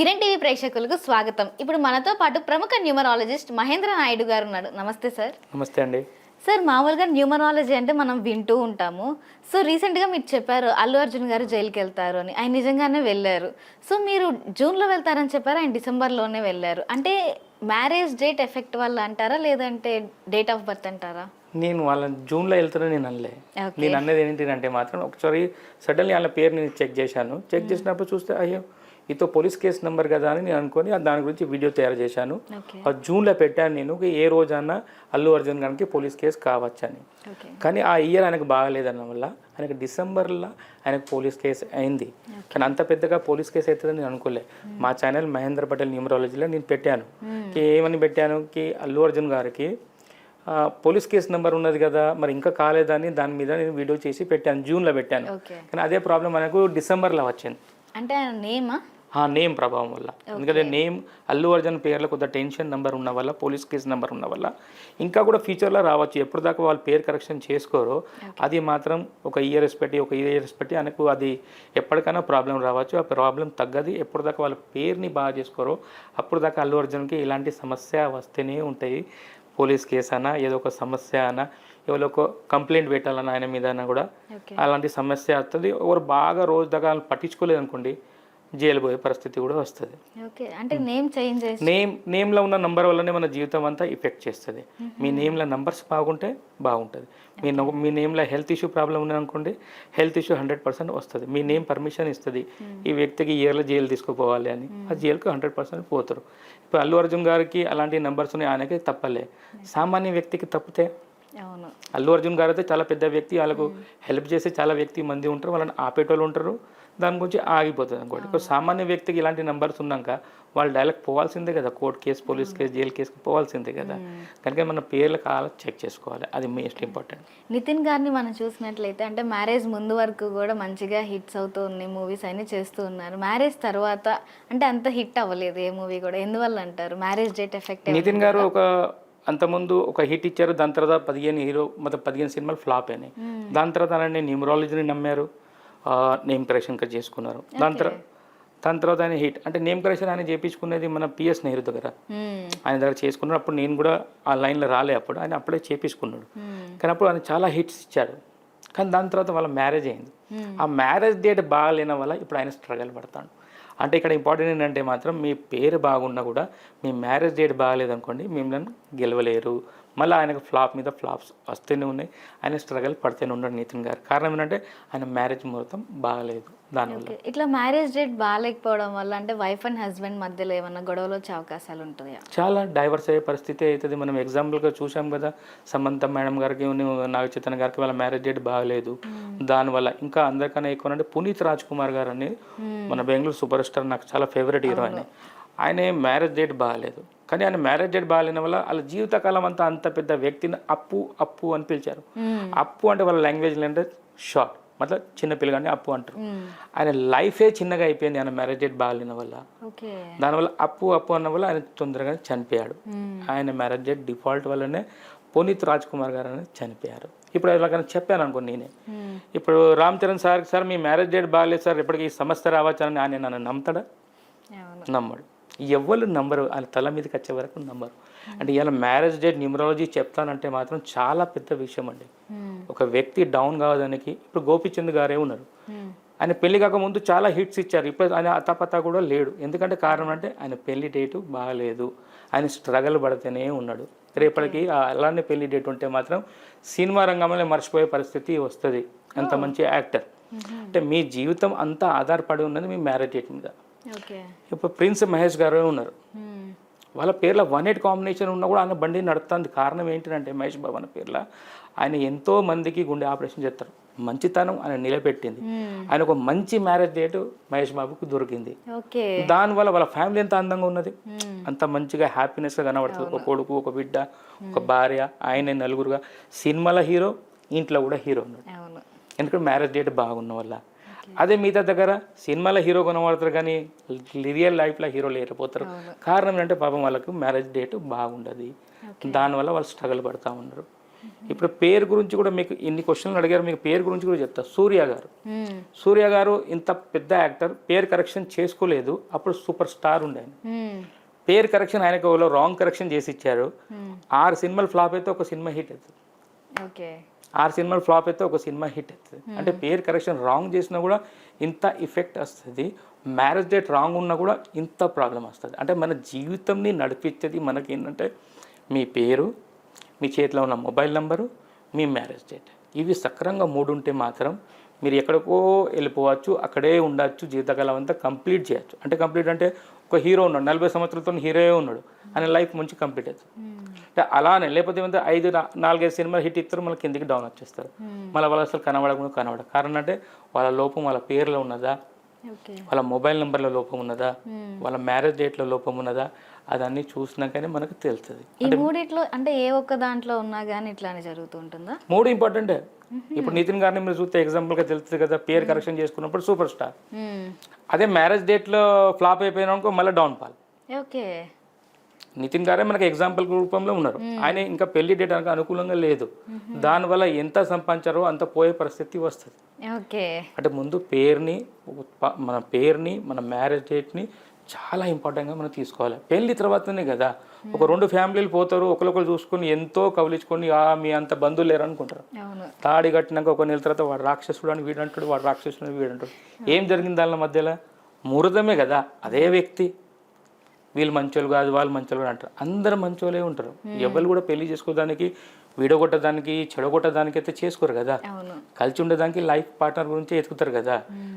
Kiran TV ప్రేక్షకులకు స్వాగతం. ఇప్పుడు మనతో పాటు ప్రముఖ న్యూమరాలజిస్ట్ మహేంద్ర నాయుడు గారు ఉన్నారు. నమస్తే సార్. నమస్తే అండి. సార్ మామూలుగా న్యూమరాలజీ అంటే మనం వింటూ ఉంటాము. సో రీసెంట్గా మీరు చెప్పారు అల్లు అర్జున్ గారు జైలుకి వెళ్తారు అని. ఆయన నిజంగానే వెళ్ళారు. సో మీరు జూన్లో వెళ్తారని చెప్పారు? ఆయన డిసెంబర్లోనే వెళ్ళారు. అంటే మ్యారేజ్ డేట్ ఎఫెక్ట్ వల్ల అంటారా? లేదంటే డేట్ ఆఫ్ బర్త్ అంటారా? నేను వాళ్ళ జూన్లో వెళ్తానని నేను అనలే. నేను అన్నది ఏంటంటే మాత్రం ఒకసారి సడన్లీ వాళ్ళ పేరు నేను చెక్ చేశాను. చెక్ చేసినప్పుడు చూస్తే అయ్యో ఇతో పోలీస్ కేసు నెంబర్ కదా అని నేను అనుకొని దాని గురించి వీడియో తయారు చేశాను. జూన్లో పెట్టాను నేను ఏ రోజన్నా అల్లు అర్జున్ గారికి పోలీస్ కేసు కావచ్చని. కానీ ఆ ఇయర్ ఆయనకు బాగాలేదన్న వల్ల ఆయనకు డిసెంబర్లో ఆయనకు పోలీస్ కేసు అయింది. కానీ అంత పెద్దగా పోలీస్ కేసు అవుతుందని నేను అనుకోలే. మా ఛానల్ మహేంద్ర పటేల్ న్యూమరాలజీలో నేను పెట్టాను. ఏమని పెట్టాను? కి అల్లు అర్జున్ గారికి పోలీస్ కేసు నెంబర్ ఉన్నది కదా మరి ఇంకా కాలేదని దాని మీద నేను వీడియో చేసి పెట్టాను. జూన్లో పెట్టాను. కానీ అదే ప్రాబ్లం మనకు డిసెంబర్లో వచ్చింది. అంటే నేమా? ఆ నేమ్ ప్రభావం వల్ల. ఎందుకంటే నేమ్ అల్లు అర్జున్ పేర్లో కొద్దిగా టెన్షన్ నెంబర్ ఉన్న వల్ల పోలీస్ కేసు నెంబర్ ఉన్న వల్ల. ఇంకా కూడా ఫ్యూచర్లో రావచ్చు. ఎప్పుడు దాకా వాళ్ళు పేరు కరెక్షన్ చేసుకోరో అది మాత్రం ఒక ఇయర్స్ పెట్టి ఒక ఇయర్స్ పెట్టి ఆయనకు అది ఎప్పటికైనా ప్రాబ్లం రావచ్చు. ఆ ప్రాబ్లం తగ్గది. ఎప్పుడు దాకా వాళ్ళ పేరుని బాగా చేసుకోరో అప్పుడు దాకా అల్లు అర్జున్కి ఇలాంటి సమస్య వస్తూనే ఉంటాయి. పోలీస్ కేసు అన్నా ఏదో ఒక సమస్య అన్నా ఎవరో ఒక కంప్లైంట్ పెట్టాలన్నా ఆయన మీద కూడా అలాంటి సమస్య వస్తుంది. ఎవరు బాగా రోజు దాకా పట్టించుకోలేదు అనుకోండి జైలు పోయే పరిస్థితి కూడా వస్తుంది. ఓకే అంటే నేమ్ చేంజ్ నేమ్ నేమ్లో ఉన్న నంబర్ వల్లనే మన జీవితం అంతా ఎఫెక్ట్ చేస్తుంది. మీ నేమ్లో నంబర్స్ బాగుంటే బాగుంటుంది. మీ మీ నేమ్లో హెల్త్ ఇష్యూ ప్రాబ్లం ఉన్నదనుకోండి హెల్త్ ఇష్యూ హండ్రెడ్ పర్సెంట్ వస్తుంది. మీ నేమ్ పర్మిషన్ ఇస్తుంది. ఈ వ్యక్తికి ఇయర్లో జైలు తీసుకుపోవాలి అని. ఆ జైలుకు హండ్రెడ్ పర్సెంట్ పోతారు. ఇప్పుడు అల్లు అర్జున్ గారికి అలాంటి నంబర్స్ ఉన్నాయి ఆయనకి తప్పలే. సామాన్య వ్యక్తికి తప్పితే అల్లు అర్జున్ గారు అయితే చాలా పెద్ద వ్యక్తి వాళ్ళకు హెల్ప్ చేసే చాలా వ్యక్తి మంది ఉంటారు వాళ్ళని ఆపేటోళ్ళు ఉంటారు. దాని గురించి ఆగిపోతుంది అనుకోండి. ఇప్పుడు సామాన్య వ్యక్తికి ఇలాంటి నంబర్స్ ఉన్నాక వాళ్ళు డైరెక్ట్ పోవాల్సిందే కదా. Court case police case jail case పోవాల్సిందే కదా. కనుక మన పేర్ల కాల చెక్ చేసుకోవాలి. అది మోస్ట్ ఇంపార్టెంట్ నితిన్ గారిని మనం చూసినట్లయితే అంటే మ్యారేజ్ ముందు వరకు కూడా మంచిగా హిట్స్ అవుతూ ఉన్నాయి మూవీస్ అన్ని చేస్తూ ఉన్నారు. మ్యారేజ్ తర్వాత అంటే అంత హిట్ అవ్వలేదు ఏ మూవీ కూడా. ఎందువల్ల అంటారు? మ్యారేజ్ డేట్ ఎఫెక్ట్ నితిన్ గారు ఒక అంతకుముందు ఒక హిట్ ఇచ్చారు. దాని తర్వాత పదిహేను హీరో మొత్తం పదిహేను సినిమాలు ఫ్లాప్ అయినాయి. దాని తర్వాత ఆయన న్యూమరాలజీని నమ్మారు. నేమ్ కరెక్షన్ చేసుకున్నారు. దాని తర్వాత దాని తర్వాత ఆయన హిట్ అంటే నేమ్ కరెక్షన్ ఆయన చేయించుకునేది మన పిఎస్ నెహ్రూ దగ్గర ఆయన దగ్గర చేసుకున్నాడు అప్పుడు నేను కూడా ఆ లైన్లో రాలే అప్పుడు. ఆయన అప్పుడే చేపించుకున్నాడు. కానీ అప్పుడు ఆయన చాలా హిట్స్ ఇచ్చాడు. కానీ దాని తర్వాత వాళ్ళ మ్యారేజ్ అయింది. ఆ మ్యారేజ్ డేట్ బాగాలేన వల్ల ఇప్పుడు ఆయన స్ట్రగల్ పడతాడు. అంటే ఇక్కడ ఇంపార్టెంట్ ఏంటంటే మాత్రం మీ పేరు బాగున్నా కూడా మీ మ్యారేజ్ డేట్ బాగాలేదనుకోండి మిమ్మల్ని గెలవలేరు. మళ్ళీ ఆయనకు ఫ్లాప్ మీద ఫ్లాప్స్ వస్తూనే ఉన్నాయి. ఆయన స్ట్రగల్ పడుతూనే ఉన్నాడు నితిన్ గారు. కారణం ఏంటంటే ఆయన మ్యారేజ్ మొత్తం బాగాలేదు దానివల్ల. ఇట్లా మ్యారేజ్ డేట్ బాగాలేకపోవడం వల్ల అంటే వైఫ్ అండ్ హస్బెండ్ మధ్యలో ఏమన్నా గొడవలు వచ్చే అవకాశాలు ఉంటాయా? చాలా డైవర్స్ అయ్యే పరిస్థితి అవుతుంది. మనం ఎగ్జాంపుల్గా చూసాం కదా సమంత మేడం గారికి నాగ చైతన్య గారికి వాళ్ళ మ్యారేజ్ డేట్ బాగలేదు. దానివల్ల ఇంకా అందరికన్నా ఎక్కువ అంటే పునీత్ రాజ్ కుమార్ గారు అని మన బెంగళూరు సూపర్ స్టార్ నాకు చాలా ఫేవరెట్ హీరో ఆయన. ఆయన మ్యారేజ్ డేట్ బాగాలేదు. కానీ ఆయన మ్యారేజ్ డేట్ బాగాలేని వల్ల వాళ్ళ జీవితకాలం అంతా అంత పెద్ద వ్యక్తిని అప్పు అప్పు అని పిలిచారు. అప్పు అంటే వాళ్ళ లాంగ్వేజ్ అంటే షార్ట్ మతలబ్ చిన్న పిల్లగానే అప్పు అంటారు. ఆయన లైఫే చిన్నగా అయిపోయింది. ఆయన మ్యారేజ్ డేట్ బాగాలేని వల్ల. దానివల్ల అప్పు అప్పు అన్న వల్ల ఆయన తొందరగా చనిపోయాడు. ఆయన మ్యారేజ్ డేట్ డిఫాల్ట్ వల్లనే పునీత్ రాజ్ కుమార్ గారు అనేది చనిపోయారు. ఇప్పుడు ఎలాగైనా చెప్పాను అనుకో నేనే. ఇప్పుడు రామ్ చరణ్ సార్ సార్ మీ మ్యారేజ్ డేట్ బాగాలేదు సార్ ఇప్పటికి ఈ సమస్య రావచ్చని ఆయన నన్ను నమ్ముతాడా? నమ్మడు. ఎవ్వరు నంబరు ఆయన తల మీదకి వచ్చే వరకు నంబరు. అంటే ఇలా మ్యారేజ్ డేట్ న్యూమరాలజీ చెప్తానంటే మాత్రం చాలా పెద్ద విషయం అండి. ఒక వ్యక్తి డౌన్ కావడానికి ఇప్పుడు గోపిచంద్ గారే ఉన్నారు. ఆయన పెళ్ళి కాకముందు చాలా హిట్స్ ఇచ్చారు. ఇప్పుడు ఆయన అతపత కూడా లేడు. ఎందుకంటే కారణం అంటే ఆయన పెళ్ళి డేటు బాగాలేదు. ఆయన స్ట్రగల్ పడితేనే ఉన్నాడు. రేపటికి అలానే పెళ్ళి డేట్ ఉంటే మాత్రం సినిమా రంగంలో మర్చిపోయే పరిస్థితి వస్తుంది. అంత మంచి యాక్టర్. అంటే మీ జీవితం అంతా ఆధారపడి ఉన్నది మీ మ్యారేజ్ డేట్ మీద ఇప్పుడు ప్రిన్స్ మహేష్ గారు ఉన్నారు. వాళ్ళ పేర్ల వన్ ఎయిట్ కాంబినేషన్ ఉన్నా కూడా ఆయన బండి నడుస్తుంది కారణం ఏంటంటే మహేష్ బాబు అన్న పేర్ల ఆయన ఎంతో మందికి గుండె ఆపరేషన్ చేస్తారు. మంచితనం ఆయన నిలబెట్టింది. ఆయన ఒక మంచి మ్యారేజ్ డేట్ మహేష్ బాబుకు దొరికింది. దానివల్ల వాళ్ళ ఫ్యామిలీ ఎంత అందంగా ఉన్నది? అంత మంచిగా హ్యాపీనెస్గా కనబడుతుంది. ఒక కొడుకు ఒక బిడ్డ ఒక భార్య ఆయన నలుగురుగా. సినిమాల హీరో ఇంట్లో కూడా హీరో ఉన్నాడు. ఎందుకంటే మ్యారేజ్ డేట్ బాగున్న వల్ల. అదే మిగతా దగ్గర సినిమాలో హీరో కొనబడతారు కానీ రియల్ లైఫ్లో హీరో లేకపోతారు. కారణం ఏంటంటే పాపం వాళ్ళకు మ్యారేజ్ డేట్ బాగుండదు. దానివల్ల వాళ్ళు స్ట్రగుల్ పడుతూ ఉన్నారు. ఇప్పుడు పేరు గురించి కూడా మీకు ఇన్ని క్వశ్చన్లు అడిగారు మీకు పేరు గురించి కూడా చెప్తా. సూర్య గారు. సూర్య గారు ఇంత పెద్ద యాక్టర్ పేరు కరెక్షన్ చేసుకోలేదు అప్పుడు సూపర్ స్టార్ ఉండే. పేరు కరెక్షన్ ఆయనకు ఎవరో రాంగ్ కరెక్షన్ చేసి ఇచ్చారు. ఆరు సినిమాలు ఫ్లాప్ అయితే ఒక సినిమా హిట్ అవుతుంది. ఓకే. ఆరు సినిమాలు ఫ్లాప్ అయితే ఒక సినిమా హిట్ అవుతుంది. అంటే పేరు కరెక్షన్ రాంగ్ చేసినా కూడా ఇంత ఎఫెక్ట్ వస్తుంది. మ్యారేజ్ డేట్ రాంగ్ ఉన్నా కూడా ఇంత ప్రాబ్లం వస్తుంది. అంటే మన జీవితంని నడిపించేది మనకి ఏంటంటే మీ పేరు మీ చేతిలో ఉన్న మొబైల్ నంబరు మీ మ్యారేజ్ డేట్. ఇవి సక్రంగా మూడు ఉంటే మాత్రం మీరు ఎక్కడికో వెళ్ళిపోవచ్చు అక్కడే ఉండొచ్చు జీవితకాలం అంతా కంప్లీట్ చేయొచ్చు. అంటే కంప్లీట్ అంటే ఒక హీరో ఉన్నాడు నలభై సంవత్సరాలతో హీరోయే ఉన్నాడు ఆయన లైఫ్ మంచి కంప్లీట్ అవుతుంది. మ్మ్. అంటే అలానే లేకపోతే ఏమంటే ఐదు నాలుగైదు సినిమాలు హిట్ ఇస్తారు మళ్ళీ కిందికి డౌన్ వచ్చేస్తారు. మళ్ళీ వాళ్ళు అసలు కనబడకుండా కనబడ కారణం అంటే వాళ్ళ లోపం వాళ్ళ పేర్లో ఉన్నదా? వాళ్ళ మొబైల్ నెంబర్లో లోపం ఉన్నదా? మ్మ్. వాళ్ళ మ్యారేజ్ డేట్లో లోపం ఉన్నదా? అదన్నీ చూసినాకనే మనకు తెలుస్తుంది. ఈ మూడిట్లో అంటే ఏ ఒక్క దాంట్లో ఉన్నా కానీ ఇట్లానే జరుగుతూ ఉంటుందా? మూడు ఇంపార్టెంటే ఇప్పుడు నితిన్ గారిని మీరు చూస్తే ఎగ్జాంపుల్గా తెలుస్తుంది కదా పేరు కరెక్షన్ చేసుకున్నప్పుడు సూపర్ స్టార్. అదే మ్యారేజ్ డేట్లో ఫ్లాప్ అయిపోయినా అనుకో మళ్ళీ డౌన్ ఫాల్ ఓకే. నితిన్ గారే మనకి ఎగ్జాంపుల్ రూపంలో ఉన్నారు. ఆయన ఇంకా పెళ్ళి డేట్ అనక అనుకూలంగా లేదు. దానివల్ల ఎంత సంపాదించారో అంత పోయే పరిస్థితి వస్తుంది. అంటే ముందు పేరుని మన పేరుని మన మ్యారేజ్ డేట్ని చాలా ఇంపార్టెంట్గా మనం తీసుకోవాలి. పెళ్ళి తర్వాతనే కదా. ఒక రెండు ఫ్యామిలీలు పోతారు ఒకరికొకరు చూసుకొని ఎంతో కవలించుకొని ఆ మీ అంత బంధువులు లేరు అనుకుంటారు. తాడి కట్టినాక ఒక నెల తర్వాత వాడు రాక్షసుడు అని వీడు అంటాడు వాడు రాక్షసుడు అని వీడు అంటాడు ఏం జరిగింది దాని మధ్యలో? మురదమే కదా అదే వ్యక్తి. వీళ్ళు మంచోళ్ళు కాదు వాళ్ళు మంచోళ్ళు అంటారు. అందరు మంచోళ్ళే ఉంటారు. ఎవరు కూడా పెళ్ళి చేసుకోవడానికి విడగొట్టడానికి చెడగొట్టడానికి అయితే చేసుకోరు కదా. కలిసి ఉండడానికి లైఫ్ పార్ట్నర్ గురించి ఎతుకుతారు కదా.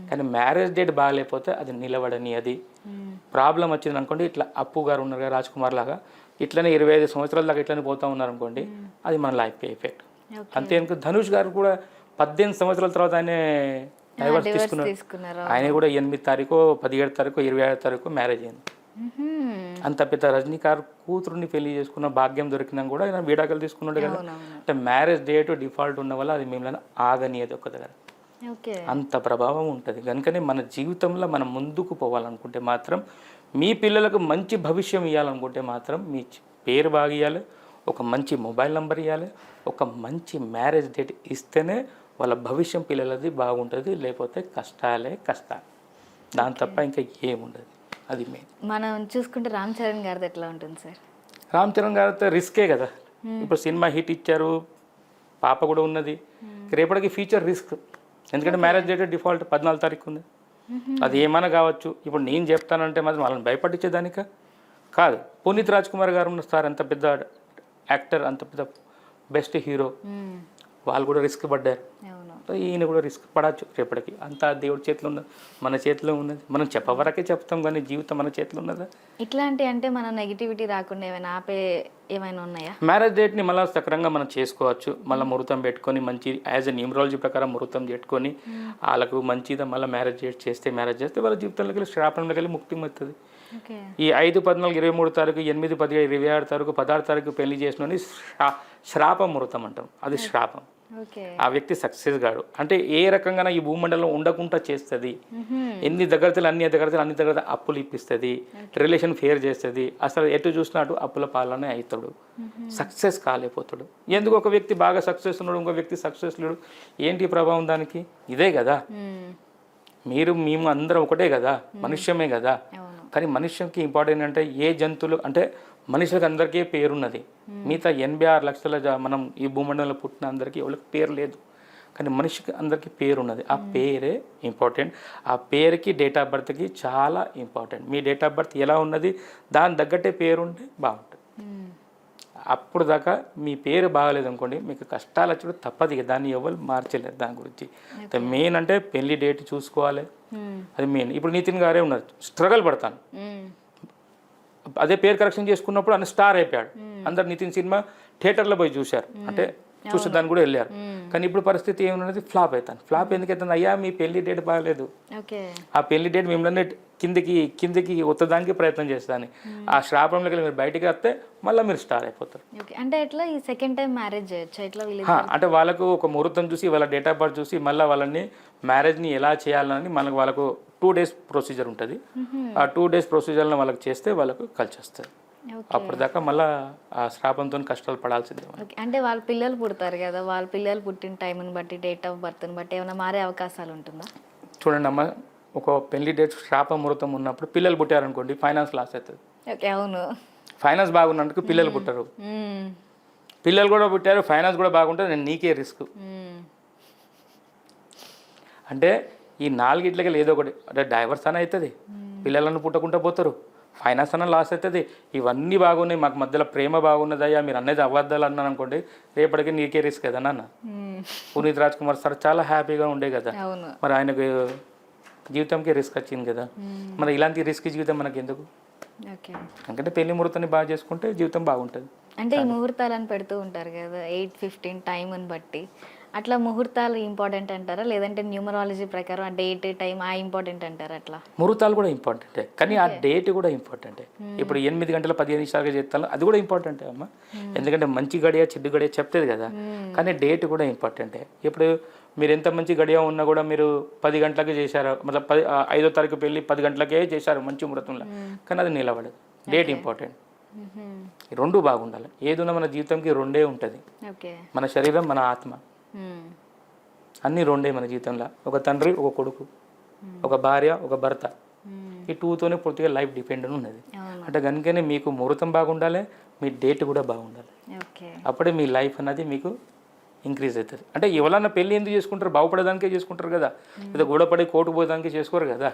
కానీ మ్యారేజ్ డేట్ బాగాలేకపోతే అది నిలబడని అది. ప్రాబ్లం వచ్చింది అనుకోండి ఇట్లా అప్పు గారు ఉన్నారు కదా రాజ్ కుమార్ లాగా ఇట్లనే ఇరవై ఐదు సంవత్సరాల దాకా ఇట్లనే పోతా ఉన్నారు అనుకోండి అది మన లైఫ్ ఎఫెక్ట్ అంతే అనుకో ధనుష్ గారు కూడా పద్దెనిమిది సంవత్సరాల తర్వాత ఆయన డైవర్స్ తీసుకున్నారు. ఆయన కూడా ఎనిమిది తారీఖు పదిహేడు తారీఖు ఇరవై ఏడు తారీఖు మ్యారేజ్ అయింది. అంత పెద్ద రజనీకార్ కూతురుని పెళ్ళి చేసుకున్న భాగ్యం దొరికినా కూడా ఆయన విడాకులు తీసుకున్నాడు కదా. అంటే మ్యారేజ్ డేట్ డిఫాల్ట్ ఉన్న వల్ల అది మిమ్మల్ని ఆగనియదు ఒక దగ్గర. ఓకే. అంత ప్రభావం ఉంటుంది. కనుకనే మన జీవితంలో మనం ముందుకు పోవాలనుకుంటే మాత్రం మీ పిల్లలకు మంచి భవిష్యం ఇవ్వాలనుకుంటే మాత్రం మీ పేరు బాగా ఇవ్వాలి ఒక మంచి మొబైల్ నెంబర్ ఇవ్వాలి ఒక మంచి మ్యారేజ్ డేట్ ఇస్తేనే వాళ్ళ భవిష్యం పిల్లలది బాగుంటుంది లేకపోతే కష్టాలే కష్టాలు. దాని తప్ప ఇంకా ఏముండదు. అది మెయిన్ మనం చూసుకుంటే రామ్ చరణ్ గారిది ఎట్లా ఉంటుంది సార్? రామ్ చరణ్ గారితో రిస్కే కదా. ఇప్పుడు సినిమా హిట్ ఇచ్చారు పాప కూడా ఉన్నది. రేపటికి ఫ్యూచర్ రిస్క్ ఎందుకంటే మ్యారేజ్ డేట్ డిఫాల్ట్ పద్నాలుగు తారీఖు ఉంది. అది ఏమైనా కావచ్చు. ఇప్పుడు నేను చెప్తానంటే మాత్రం వాళ్ళని భయపట్టించేదానిక? కాదు. పునీత్ రాజ్ కుమార్ గారు ఉన్న సార్ అంత పెద్ద యాక్టర్ అంత పెద్ద బెస్ట్ హీరో. వాళ్ళు కూడా రిస్క్ పడ్డారు. ఈయన కూడా రిస్క్ పడవచ్చు రేపటికి. అంతా దేవుడి చేతిలో ఉన్నది. మన చేతిలో ఉన్నది. మనం చెప్పవరకే చెప్తాం కానీ జీవితం మన చేతిలో ఉన్నదా? ఇట్లాంటి అంటే మన నెగిటివిటీ రాకుండా ఏమైనా ఆపే ఏమైనా ఉన్నాయా? మ్యారేజ్ డేట్ని మళ్ళీ సక్రంగా మనం చేసుకోవచ్చు. మళ్ళీ ముహూర్తం పెట్టుకొని మంచి యాజ్ ఎ న్యూమరాలజీ ప్రకారం ముహూర్తం పెట్టుకొని వాళ్ళకు మంచిగా మళ్ళీ మ్యారేజ్ డేట్ చేస్తే మ్యారేజ్ చేస్తే వాళ్ళ జీవితంలోకి వెళ్ళి శ్రాపంలోకి వెళ్ళి ముక్తి ఓకే. ఈ ఐదు పద్నాలుగు ఇరవై మూడు తారీఖు ఎనిమిది పదిహేడు ఇరవై ఆరు తారీఖు పదహారు తారీఖు పెళ్ళి చేసిన శ్రా శ్రాప ముహూర్తం అంటాం. అది శ్రాపం. ఓకే ఆ వ్యక్తి సక్సెస్ కాడు అంటే ఏ రకంగా ఈ భూమండలం ఉండకుండా చేస్తుంది. ఎన్ని దగ్గరతలు అన్ని దగ్గరతలు అన్ని దగ్గర అప్పులు ఇప్పిస్తుంది. రిలేషన్ ఫేర్ చేస్తుంది. అసలు ఎటు చూసినా అటు అప్పుల పాలనే అవుతాడు సక్సెస్ కాలేకపోతాడు. ఎందుకు ఒక వ్యక్తి బాగా సక్సెస్ ఉన్నాడు ఇంకో వ్యక్తి సక్సెస్ లేడు? ఏంటి ప్రభావం దానికి? ఇదే కదా. మీరు మేము అందరం ఒకటే కదా మనుష్యమే కదా కానీ మనుష్యంకి ఇంపార్టెంట్ అంటే ఏ జంతువులు అంటే మనుషులకు అందరికీ పేరున్నది మిగతా ఎనభై ఆరు లక్షల మనం ఈ భూమండలంలో పుట్టిన అందరికీ ఎవరికి పేరు లేదు. కానీ మనిషికి అందరికీ పేరు ఉన్నది ఆ పేరే ఇంపార్టెంట్. ఆ పేరుకి డేట్ ఆఫ్ బర్త్కి చాలా ఇంపార్టెంట్. మీ డేట్ ఆఫ్ బర్త్ ఎలా ఉన్నది దాని తగ్గట్టే పేరు ఉంటే బాగుంటుంది. అప్పుడు దాకా మీ పేరు బాగలేదు అనుకోండి మీకు కష్టాలు వచ్చి తప్పదు ఇక. దాన్ని ఎవరు మార్చలేరు దాని గురించి. మెయిన్ అంటే పెళ్ళి డేట్ చూసుకోవాలి. అది మెయిన్. ఇప్పుడు నితిన్ గారే ఉన్నారు. స్ట్రగల్ పడతాను. అదే పేరు కరెక్షన్ చేసుకున్నప్పుడు ఆయన స్టార్ అయిపోయాడు. అందరు నితిన్ సినిమా థియేటర్లో పోయి చూశారు. అంటే చూసే దాన్ని కూడా వెళ్ళారు. కానీ ఇప్పుడు పరిస్థితి ఏమన్నది? ఫ్లాప్ అవుతాను ఫ్లాప్ ఎందుకు అవుతుంది అయ్యా మీ పెళ్ళి డేట్ బాగలేదు. ఆ పెళ్ళి డేట్ మిమ్మల్ని కిందికి కిందికి ఒత్తడానికి ప్రయత్నం చేస్తాను. ఆ శ్రాపంలోకి మీరు బయటికి వస్తే మళ్ళీ మీరు స్టార్ అయిపోతారు. అంటే ఎట్లా ఈ సెకండ్ టైం మ్యారేజ్ అంటే వాళ్ళకు ఒక ముహూర్తం చూసి వాళ్ళ డేట్ ఆఫ్ బర్త్ చూసి మళ్ళీ వాళ్ళని మ్యారేజ్ని ఎలా చేయాలని మనకు వాళ్ళకు టూ డేస్ ప్రొసీజర్ ఉంటుంది. ఆ టూ డేస్ ప్రొసీజర్ని వాళ్ళకి చేస్తే వాళ్ళకు కలిసి వస్తుంది. ఓకే. అప్పటిదాకా మళ్ళా ఆ శ్రాపంతో కష్టాలు పడాల్సిందే అంటే వాళ్ళ పిల్లలు పుడతారు కదా వాళ్ళ పిల్లలు పుట్టిన టైంని బట్టి డేట్ ఆఫ్ బర్త్ని బట్టి ఏమైనా మారే అవకాశాలు ఉంటుందా? చూడండి అమ్మ ఒక పెళ్ళి డేట్ శ్రాప ముహూర్తం ఉన్నప్పుడు పిల్లలు పుట్టారనుకోండి ఫైనాన్స్ లాస్ అవుతుంది. ఓకే అవును. ఫైనాన్స్ బాగున్నందుకు పిల్లలు పుట్టరు. పిల్లలు కూడా పుట్టారు ఫైనాన్స్ కూడా బాగుంటుంది నేను నీకే రిస్క్. అంటే ఈ నాలుగిట్లకి ఏదో ఒకటి అంటే డైవర్స్ అని అవుతుంది. పిల్లలను పుట్టకుండా పోతారు. ఫైనాన్స్ అన్న లాస్ అవుతుంది ఇవన్నీ బాగున్నాయి. మాకు మధ్యలో ప్రేమ బాగున్నదయ్యా. మీరు అనేది అబద్ధాలు అన్నాను అనుకోండి రేపటికి నీకే రిస్క్ కదా నాన్న. పునీత్ రాజ్ కుమార్ సార్ చాలా హ్యాపీగా ఉండే కదా. మరి ఆయనకు జీవితంకి రిస్క్ వచ్చింది కదా. మరి ఇలాంటి రిస్క్ జీవితం మనకి ఎందుకు ఎందుకంటే పెళ్ళి ముహూర్తాన్ని బాగా చేసుకుంటే జీవితం బాగుంటుంది. అంటే ఈ ముహూర్తాలను పెడుతూ ఉంటారు కదా ఎయిట్ ఫిఫ్టీన్ టైంని బట్టి. అట్లా ముహూర్తాలు ఇంపార్టెంట్ అంటారా? లేదంటే న్యూమరాలజీ ప్రకారం ఆ డేట్ టైం ఆ ఇంపార్టెంట్ అంటారా అట్లా? ముహూర్తాలు కూడా ఇంపార్టెంటే. కానీ ఆ డేట్ కూడా ఇంపార్టెంటే. ఇప్పుడు ఎనిమిది గంటల పదిహేను నిమిషాలుగా చేస్తాను అది కూడా ఇంపార్టెంటే అమ్మ. ఎందుకంటే మంచి గడియ చెడ్డు గడియ చెప్తుంది కదా. కానీ డేట్ కూడా ఇంపార్టెంటే. ఇప్పుడు మీరు ఎంత మంచి గడియ ఉన్నా కూడా మీరు పది గంటలకి చేశారు. మళ్ళీ పది ఐదో తారీఖు పెళ్ళి పది గంటలకే చేశారు మంచి ముహూర్తంలో. కానీ అది నిలబడదు. Date important. రెండు బాగుండాలి. ఏది ఉన్నా మన జీవితంకి రెండే ఉంటుంది. మన శరీరం మన ఆత్మ. అన్నీ రెండే మన జీవితంలో. ఒక తండ్రి ఒక కొడుకు ఒక భార్య ఒక భర్త. ఈ టూతోనే పూర్తిగా లైఫ్ డిపెండ్ అని ఉన్నది. అంటే కనుకనే మీకు ముహూర్తం బాగుండాలి మీ డేట్ కూడా బాగుండాలి. అప్పుడే మీ లైఫ్ అన్నది మీకు ఇంక్రీజ్ అవుతుంది. అంటే ఎవరన్నా పెళ్ళి ఎందుకు చేసుకుంటారు? బాగుపడడానికే చేసుకుంటారు కదా. ఏదో గొడవపడి కోర్టు పోయేదానికి చేసుకోరు కదా.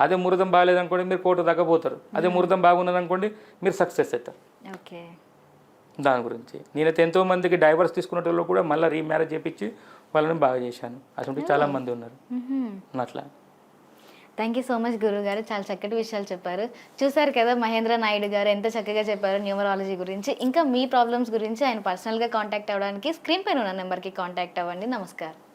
అదే ముహూర్తం బాగాలేదనుకోండి మీరు కోర్టు దాకా పోతారు. అదే ముహూర్తం బాగున్నదనుకోండి మీరు సక్సెస్ అవుతారు. ఓకే. దాని గురించి. నేనైతే ఎంతో మందికి డైవర్స్ తీసుకున్న కూడా మళ్ళీ రీమ్యారేజ్ చేపించి వాళ్ళని బాగా చేశాను. అసలు చాలా మంది ఉన్నారు. అట్లా. థ్యాంక్ యూ సో మచ్ గురువు గారు. చాలా చక్కటి విషయాలు చెప్పారు. చూసారు కదా మహేంద్ర నాయుడు గారు ఎంత చక్కగా చెప్పారు న్యూమరాలజీ గురించి. ఇంకా మీ ప్రాబ్లమ్స్ గురించి ఆయన పర్సనల్గా కాంటాక్ట్ అవ్వడానికి స్క్రీన్ పైన ఉన్న నెంబర్కి కాంటాక్ట్ అవ్వండి. నమస్కారం.